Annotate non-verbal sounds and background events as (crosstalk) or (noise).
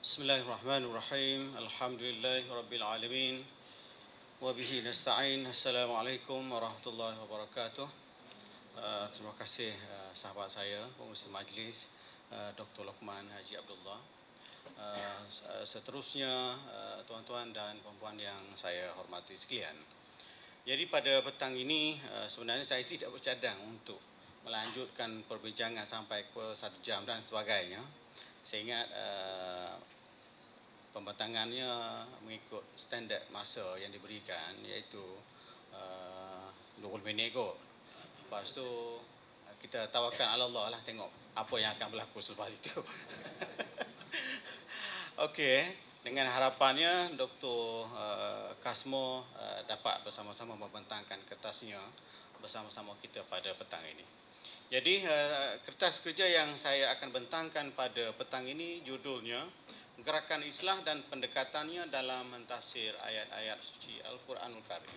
Bismillahirrahmanirrahim. Alhamdulillahirabbil Wa bihi nasta'in. Assalamualaikum warahmatullahi wabarakatuh. Uh, terima kasih uh, sahabat saya, pengurusi majlis, uh, Dr. Lokman Haji Abdullah. Uh, seterusnya, uh, tuan-tuan dan puan-puan yang saya hormati sekalian. Jadi pada petang ini, uh, sebenarnya saya tidak bercadang untuk melanjutkan perbincangan sampai ke satu jam dan sebagainya. Saya ingat uh, pembentangannya mengikut standard masa yang diberikan iaitu uh, 20 minit kot. Lepas tu kita tawarkan Allah lah tengok apa yang akan berlaku selepas itu. (laughs) Okey, dengan harapannya Dr. Uh, Kasmo uh, dapat bersama-sama membentangkan kertasnya bersama-sama kita pada petang ini. Jadi uh, kertas kerja yang saya akan bentangkan pada petang ini judulnya Gerakan Islah dan Pendekatannya dalam Mentafsir Ayat-Ayat Suci Al-Quranul Karim.